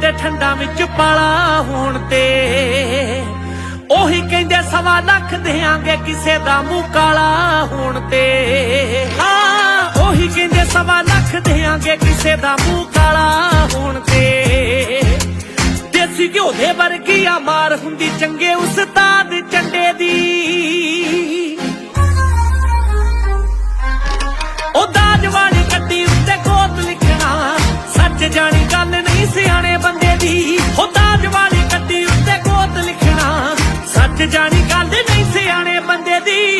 ਤੇ ਠੰਡਾ ਵਿੱਚ ਪਾਲਾ ਹੋਣ ਤੇ। ਉਹੀ ਕਹਿੰਦੇ ਸਵਾ ਲੱਖ ਦੇਾਂਗੇ ਕਿਸੇ ਦਾ ਮੂੰਹ ਕਾਲਾ ਹੋਣ ਤੇ। ਹਾਂ, ਉਹੀ ਕਹਿੰਦੇ ਸਵਾ ਲੱਖ ਦੇਾਂਗੇ ਕਿਸੇ ਦਾ ਮੂੰਹ ਕਾਲਾ ਹੋਣ ਤੇ। ਦੇਸੀ ਘਿਓ ਦੇ ਵਰਗੀ ਆ ਮਾਰ ਹੁੰਦੀ ਚੰਗੇ ਉਸਤਾਦ ਚੰਡੇ ਜਾਣੀ ਗੱਲ ਨਹੀਂ ਸਿਆਣੇ ਬੰਦੇ ਦੀ।